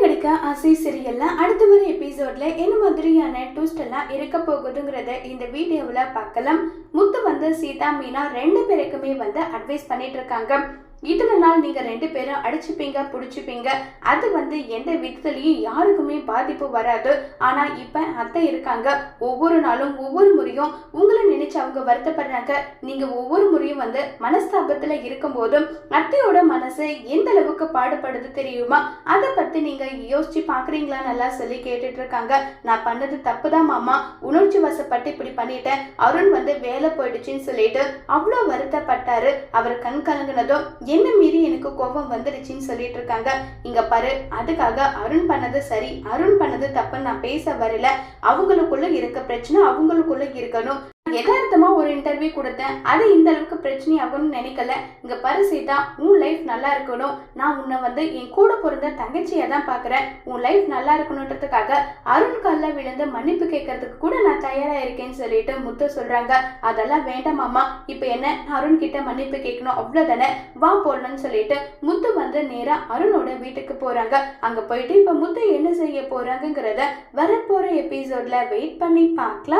கிடைக்க ஆசை சீரியல்ல அடுத்த வர எபிசோட்ல என்ன மாதிரியான ட்விஸ்ட் எல்லாம் இருக்க போகுதுங்கிறத இந்த வீடியோவில் பார்க்கலாம். முத்து வந்து சீதா மீனா ரெண்டு பேருக்குமே வந்து அட்வைஸ் பண்ணிட்டு இருக்காங்க. இத்தனை நாள் நீங்கள் ரெண்டு பேரும் அடிச்சுப்பீங்க பிடிச்சிப்பீங்க. அது வந்து எந்த விதத்துலையும் யாருக்குமே பாதிப்பு வராது. ஆனால் இப்போ அத்தை இருக்காங்க. ஒவ்வொரு நாளும் ஒவ்வொரு முறையும் உங்களை நினைச்சு அவங்க வருத்தப்படுறாங்க. நீங்கள் ஒவ்வொரு முறையும் வந்து மனஸ்தாபத்தில் இருக்கும் போதும் அத்தையோட மனசு எந்த அளவுக்கு பாடுபடுது தெரியுமா? அதை பற்றி நீங்கள் யோசிச்சு பார்க்குறீங்களா நல்லா சொல்லி கேட்டுட்டு இருக்காங்க நான் பண்ணது தப்பு தான் மாமா. உணர்ச்சி வசப்பட்டு இப்படி பண்ணிட்டேன். அருண் வந்து வேலை போயிடுச்சுன்னு சொல்லிட்டு அவ்வளோ வருத்தப்பட்டாரு. அவர் கண் கலங்கினதும் என்ன மீறி எனக்கு கோபம் வந்துடுச்சுன்னு சொல்லிட்டு இருக்காங்க? இங்க பாரு அதுக்காக அருண் பண்ணது சரி. அருண் பண்ணது தப்புன்னு நான் பேச வரல. அவங்களுக்குள்ள இருக்க பிரச்சனை அவங்களுக்குள்ள இருக்கணும். யதார்த்தமா ஒரு இன்டர்வியூ கொடுத்தேன். அது இந்த அளவுக்கு பிரச்சனை ஆகும்னு நினைக்கல. இங்க பாரு சீதா உன் லைஃப் நல்லா இருக்கணும். நான் உன்னை வந்து என் கூட பிறந்த தங்கச்சியை தான் பாக்குறேன். உன் லைஃப் நல்லா இருக்கணுன்றதுக்காக அருண் கல்ல விழுந்து மன்னிப்பு கேட்கறதுக்கு கூட நான் தயாரா இருக்கேன்னு சொல்லிட்டு முத்து சொல்றாங்க. அதெல்லாம் வேண்டாம் மாமா. இப்ப என்ன? அருண் கிட்ட மன்னிப்பு கேட்கணும் அவ்வளவுதானே? வா போடணும்னு சொல்லிட்டு முத்து வந்து நேரா அருணோட வீட்டுக்கு போறாங்க. அங்க போயிட்டு இப்ப முத்து என்ன செய்ய போகிறாங்கங்கிறத வரப்போற எபிசோட்ல வெயிட் பண்ணி பார்க்கலாம்.